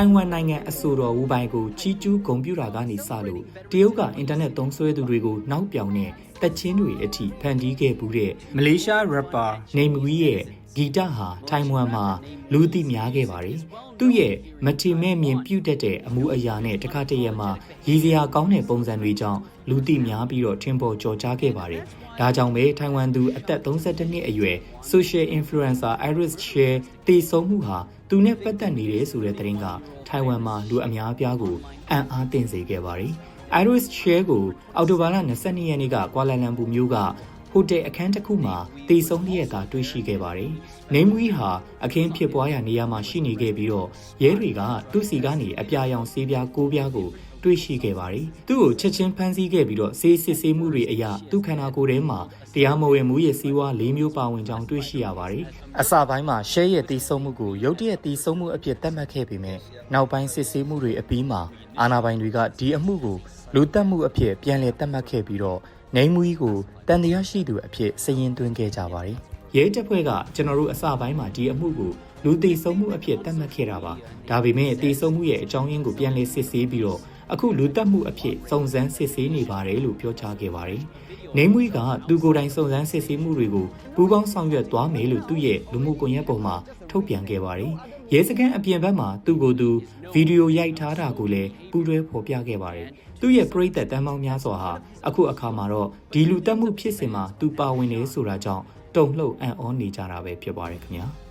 ထိုင်ဝမ်နိုင်ငံအဆိုတော်ဝူပိုင်ကိုချီကျူးဂုံပြူတာကနေစလို့တရုတ်ကအင်တာနက်သုံးစွဲသူတွေကိုနောက်ပြောင်တဲ့တက်ချင်းတွေအထိဖန်တီးခဲ့မှုတဲ့မလေးရှားရပပါနေမဝီရဲ့ ဂီတဟာထိုင်ဝမ်မှာလူသိများခဲ့ပါတယ်။သူ့ရဲ့မထီမဲ့မြင်ပြုတ်တတ်တဲ့အမှုအရာနဲ့တခါတရံမှာရည်စရာကောင်းတဲ့ပုံစံတွေကြောင့်လူသိများပြီးတော့ထင်ပေါ်ကျော်ကြားခဲ့ပါတယ်။ဒါကြောင့်ပဲထိုင်ဝမ်သူအသက်32နှစ်အရွယ် social influencer Iris Che တည်ဆုံးမှုဟာသူနဲ့ပတ်သက်နေတယ်ဆိုတဲ့သတင်းကထိုင်ဝမ်မှာလူအများအပြားကိုအံ့အားသင့်စေခဲ့ပါတယ်။ Iris Che ကိုအော်တိုဘာလ22ရက်နေ့ကကွာလာလမ်ပူမြို့က ဟိုတယ်အခန်းတစ်ခုမှာတည်ဆုံးလျက်ကတွေ့ရှိခဲ့ပါတယ်။နေမွီဟာအခင်းဖြစ်ပွားရာနေရာမှာရှိနေခဲ့ပြီးတော့ရဲတွေကသူ့စီကနေအပြာရောင်ဆေးပြား၉ပြားကိုတွေ့ရှိခဲ့ပါတယ်။သူ့ကိုချက်ချင်းဖမ်းဆီးခဲ့ပြီးတော့ဆေးစစ်ဆေးမှုတွေအရသူ့ခန္ဓာကိုယ်ထဲမှာတရားမဝင်မှုရဲ့စီးပွား၄မျိုးပါဝင်ကြောင်းတွေ့ရှိရပါတယ်။အစပိုင်းမှာရှဲရဲ့တီးဆုံးမှုကိုရုတ်တရက်တီးဆုံးမှုအဖြစ်သတ်မှတ်ခဲ့ပေမဲ့နောက်ပိုင်းစစ်ဆေးမှုတွေအပြီးမှာအာဏာပိုင်တွေကဒီအမှုကိုလူတက်မှုအဖြစ်ပြန်လည်သတ်မှတ်ခဲ့ပြီးတော့နို င်မူကြီးကိုတန်တရားရှိသူအဖြစ်စည်ရင်သွင်းခဲ့ကြပါတယ်။ရဲတပ်ဖွဲ့ကကျွန်တော်တို့အစပိုင်းမှာဒီအမှုကိုလူသိဆုံးမှုအဖြစ်သတ်မှတ်ခဲ့တာပါ။ဒါပေမဲ့သိဆုံးမှုရဲ့အကြောင်းရင်းကိုပြန်လည်စစ်ဆေးပြီးတော့အခုလူတက်မှုအဖြစ်စုံစမ်းစစ်ဆေးနေပါတယ်လို့ပြောကြားခဲ့ပါတယ်။နေမွေးကသူကိုယ်တိုင်စုံစမ်းစစ်ဆေးမှုတွေကိုပူးပေါင်းဆောင်ရွက်သွားမယ်လို့သူ့ရဲ့လူမှုကွန်ရက်ပေါ်မှာထုတ်ပြန်ခဲ့ပါတယ်။ ရဲစခန်းအပြင်ဘက်မှာသူ့ကိုယ်သူဗီဒီယိုရိုက်ထားတာကိုလည်းပူးတွဲဖော်ပြခဲ့ပါတယ်။သူ့ရဲ့ပရိသတ်တမ်းပေါင်းများစွာဟာအခုအခါမှာတော့ဒီလူတက်မှုဖြစ်စဉ်မှာသူပါဝင်နေဆိုတာကြောင့်တုံ့လှုပ်အံ့ဩနေကြတာပဲဖြစ်ပါတယ်ခင်ဗျာ။